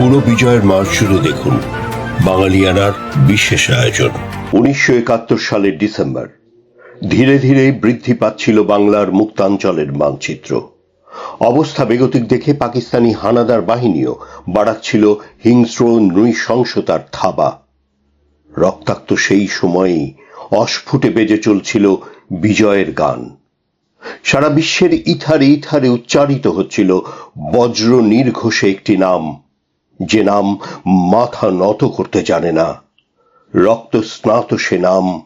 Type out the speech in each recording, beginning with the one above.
পুরো বিজয়ের মাস জুড়ে দেখুন বাঙালিয়ানার বিশেষ আয়োজন। উনিশশো একাত্তর সালের ডিসেম্বর, ধীরে ধীরে বৃদ্ধি পাচ্ছিল বাংলার মুক্তাঞ্চলের মানচিত্র। অবস্থা বেগতিক দেখে পাকিস্তানি হানাদার বাহিনীও বাড়াচ্ছিল হিংস্র নৃশংসতার থাবা। রক্তাক্ত সেই সময়েই অস্ফুটে বেজে চলছিল বিজয়ের গান। সারা বিশ্বের ইথারে ইথারে উচ্চারিত হচ্ছিল বজ্র নির্ঘোষে একটি নাম যে নাম মাথা নত করতে জানে না। রক্ত স্নাত সে নাম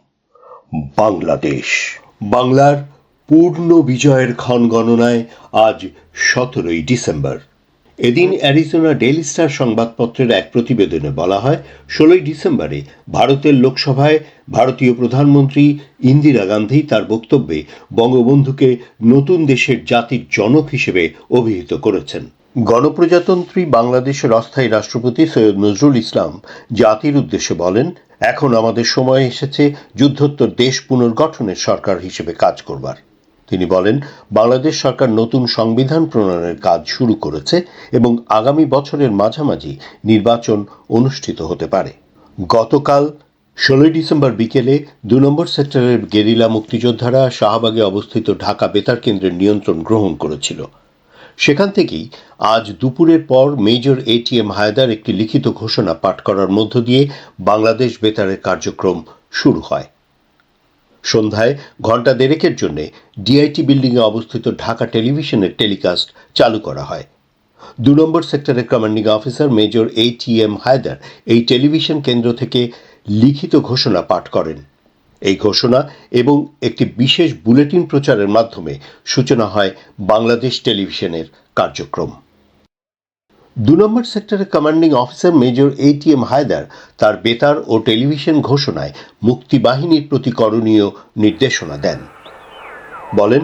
বাংলাদেশ। বাংলার পূর্ণ বিজয়ের ক্ষণ গণনায় আজ সতেরোই ডিসেম্বর। এদিন অ্যারিজোনা ডেইলি স্টার সংবাদপত্রের এক প্রতিবেদনে বলা হয়, ষোলোই ডিসেম্বরে ভারতের লোকসভায় ভারতীয় প্রধানমন্ত্রী ইন্দিরা গান্ধী তার বক্তব্যে বঙ্গবন্ধুকে নতুন দেশের জাতির জনক হিসেবে অভিহিত করেছেন। গণপ্রজাতন্ত্রী বাংলাদেশের অস্থায়ী রাষ্ট্রপতি সৈয়দ নজরুল ইসলাম জাতির উদ্দেশ্যে বলেন, এখন আমাদের সময় এসেছে যুদ্ধোত্তর দেশ পুনর্গঠনের সরকার হিসেবে কাজ করবার। তিনি বলেন, বাংলাদেশ সরকার নতুন সংবিধান প্রণয়নের কাজ শুরু করেছে এবং আগামী বছরের মাঝামাঝি নির্বাচন অনুষ্ঠিত হতে পারে। গতকাল ষোলোই ডিসেম্বর বিকেলে দু নম্বর সেক্টরের গেরিলা মুক্তিযোদ্ধারা শাহবাগে অবস্থিত ঢাকা বেতার কেন্দ্রের নিয়ন্ত্রণ গ্রহণ করেছিল। সেখান থেকেই আজ দুপুরের পর মেজর এটিএম হায়দার একটি লিখিত ঘোষণা পাঠ করার মধ্য দিয়ে বাংলাদেশ বেতারের কার্যক্রম শুরু হয়। সন্ধ্যায় ঘণ্টা দেড়েকের জন্য ডিআইটি বিল্ডিংয়ে অবস্থিত ঢাকা টেলিভিশনের টেলিকাস্ট চালু করা হয়। দু নম্বর সেক্টরের commanding officer major A T M Haider এই টেলিভিশন কেন্দ্র থেকে লিখিত ঘোষণা পাঠ করেন। এই ঘোষণা এবং একটি বিশেষ বুলেটিন প্রচারের মাধ্যমে সূচনা হয় বাংলাদেশ টেলিভিশনের কার্যক্রম। দু নম্বর সেক্টরের commanding officer major A T M Haider তার বেতার ও টেলিভিশন ঘোষণায় মুক্তিবাহিনীর প্রতি করণীয় নির্দেশনা দেন। বলেন,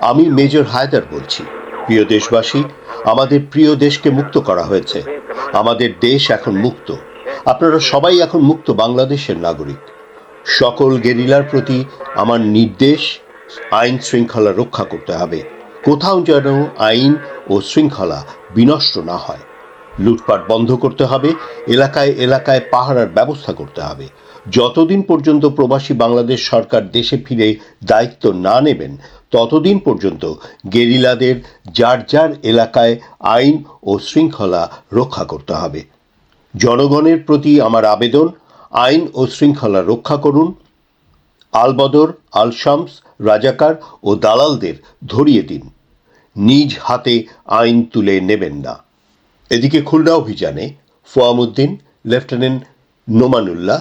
আমি মেজর হায়দার বলছি। প্রিয় দেশবাসী, আমাদের প্রিয় দেশকে মুক্ত করা হয়েছে। আমাদের দেশ এখন মুক্ত। আপনারা সবাই এখন মুক্ত বাংলাদেশের নাগরিক। সকল গেরিলার প্রতি আমার নির্দেশ, আইন শৃঙ্খলা রক্ষা করতে হবে। কোথাও যেন আইন ও শৃঙ্খলা বিনষ্ট না হয়। লুটপাট বন্ধ করতে হবে, এলাকায় এলাকায় পাহারার ব্যবস্থা করতে হবে। যতদিন পর্যন্ত প্রবাসী বাংলাদেশ সরকার দেশে ফিরে দায়িত্ব না নেবেন, ততদিন পর্যন্ত গেরিলাদের যার যার এলাকায় আইন ও শৃঙ্খলা রক্ষা করতে হবে। জনগণের প্রতি আমার আবেদন আইন ও শৃঙ্খলা রক্ষা করুন। আলবদর, আলশামস, রাজাকার ও দালালদের ধরিয়ে দিন। নিজ হাতে আইন তুলে নেবেন না। এদিকে খুলনা অভিযানে Foyamuddin, lieutenant Nomanullah,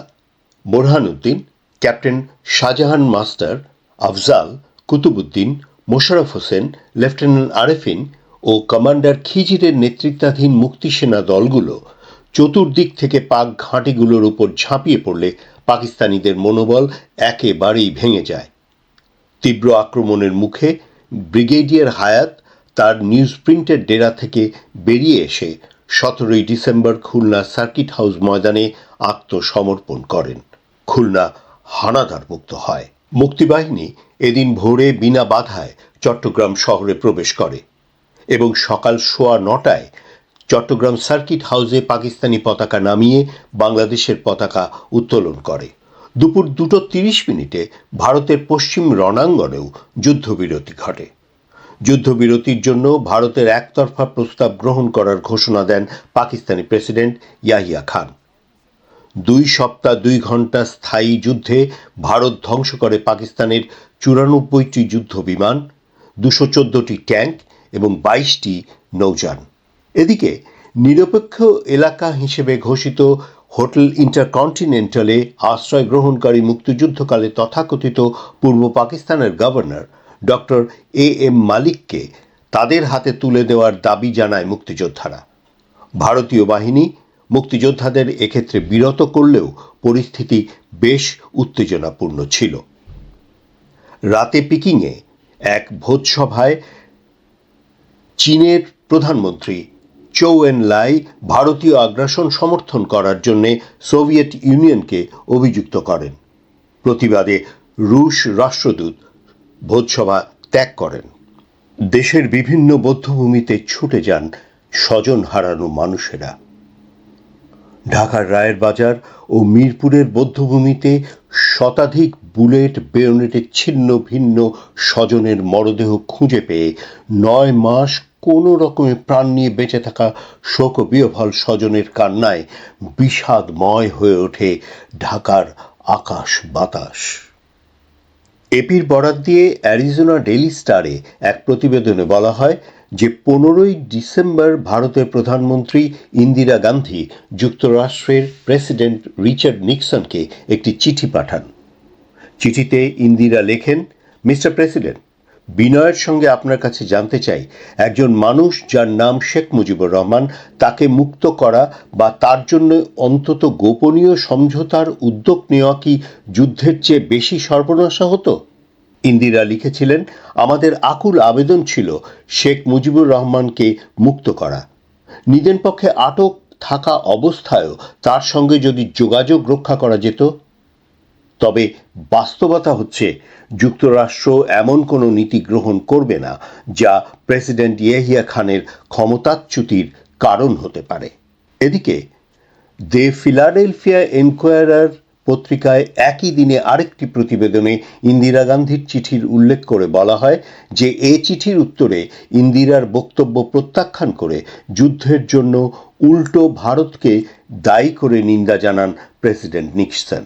Borhanuddin, captain Shahjahan master, Afzal, Qutubuddin Mosharraf Hossain, lieutenant Arefin ও কমান্ডার খিজিরের নেতৃত্বাধীন মুক্তিসেনা দলগুলো চতুর্দিক থেকে পাক ঘাঁটিগুলোর উপর ঝাঁপিয়ে পড়লে পাকিস্তানিদের মনোবল একেবারেই ভেঙে যায়। তীব্র আক্রমণের মুখে ব্রিগেডিয়ার হায়াত তার নিউজ প্রিন্টের ডেরা থেকে বেরিয়ে এসে সতেরোই ডিসেম্বর খুলনা সার্কিট হাউস ময়দানে আত্মসমর্পণ করেন। খুলনা হানাদার মুক্ত হয়। মুক্তিবাহিনী এদিন ভোরে বিনা বাধায় চট্টগ্রাম শহরে প্রবেশ করে এবং সকাল সোয়া নটায় চট্টগ্রাম সার্কিট হাউসে পাকিস্তানি পতাকা নামিয়ে বাংলাদেশের পতাকা উত্তোলন করে। দুপুর দুটো তিরিশ মিনিটে ভারতের পশ্চিম রণাঙ্গনেও যুদ্ধবিরতি ঘটে। যুদ্ধবিরতির জন্য ভারতের একতরফা প্রস্তাব গ্রহণ করার ঘোষণা দেন পাকিস্তানি প্রেসিডেন্ট ইয়াহিয়া খান। দুই সপ্তাহ দুই ঘণ্টা স্থায়ী যুদ্ধে ভারত ধ্বংস করে পাকিস্তানের চুরানব্বইটি যুদ্ধ বিমান দুশো চোদ্দটি ট্যাঙ্ক এবং বাইশটি নৌযান। এদিকে, নিরপেক্ষ এলাকা হিসেবে ঘোষিত হোটেল ইন্টারকন্টিনেন্টালে আশ্রয় গ্রহণকারী মুক্তিযুদ্ধকালে তথাকথিত পূর্ব পাকিস্তানের গভর্নর ডক্টর এ এম মালিককে তাদের হাতে তুলে দেওয়ার দাবি জানায় মুক্তিযোদ্ধারা। ভারতীয় বাহিনী মুক্তিযোদ্ধাদের এক্ষেত্রে বিরত করলেও পরিস্থিতি বেশ উত্তেজনাপূর্ণ ছিল। রাতে পিকিংয়ে এক ভোজসভায় চীনের প্রধানমন্ত্রী চৌ এন লাই ভারতীয় আগ্রাসন সমর্থন করার জন্য সোভিয়েত ইউনিয়নকে অভিযুক্ত করেন। প্রতিবাদে রুশ রাষ্ট্রদূত ভোজসভা ত্যাগ করেন। দেশের বিভিন্ন বধ্যভূমিতে ছুটে যান স্বজন হারানো মানুষেরা। ঢাকার রায়ের বাজার ও মিরপুরের বধ্যভূমিতে শতাধিক বুলেট, বেয়নেটের ছিন্ন ভিন্ন স্বজনের মরদেহ খুঁজে পেয়ে নয় মাস কোনো রকমে প্রাণ নিয়ে বেঁচে থাকা শোক বিহ্বল স্বজনের কান্নায় বিষাদময় হয়ে ওঠে ঢাকার আকাশ বাতাস। এপির বরাত দিয়ে অ্যারিজোনা ডেইলি স্টারে এক প্রতিবেদনে বলা হয় যে, পনেরোই ডিসেম্বর ভারতের প্রধানমন্ত্রী ইন্দিরা গান্ধী যুক্তরাষ্ট্রের প্রেসিডেন্ট রিচার্ড নিক্সনকে একটি চিঠি পাঠান। চিঠিতে ইন্দিরা লেখেন, মিস্টার প্রেসিডেন্ট বিনয়ের সঙ্গে আপনার কাছে জানতে চাই, একজন মানুষ যার নাম শেখ মুজিবুর রহমান, তাকে মুক্ত করা বা তার জন্য অন্তত গোপনীয় সমঝোতার উদ্যোগ নেওয়া কি যুদ্ধের চেয়ে বেশি সর্বনাশা হতো ইন্দিরা লিখেছিলেন, আমাদের আকুল আবেদন ছিল শেখ মুজিবুর রহমানকে মুক্ত করা। নিজের পক্ষে আটক থাকা অবস্থায়ও তার সঙ্গে যদি যোগাযোগ রক্ষা করা যেত তবে বাস্তবতা হচ্ছে, যুক্তরাষ্ট্র এমন কোনো নীতি গ্রহণ করবে না, যা প্রেসিডেন্ট ইয়াহিয়া খানের ক্ষমতাচ্যুতির কারণ হতে পারে। এদিকে দে ফিলাডেলফিয়া এনকোয়ারার পত্রিকায় একই দিনে আরেকটি প্রতিবেদনে ইন্দিরা গান্ধীর চিঠির উল্লেখ করে বলা হয় যে, এ চিঠির উত্তরে ইন্দিরার বক্তব্য প্রত্যাখ্যান করে যুদ্ধের জন্য উল্টো ভারতকে দায়ী করে নিন্দা জানান প্রেসিডেন্ট নিক্সন।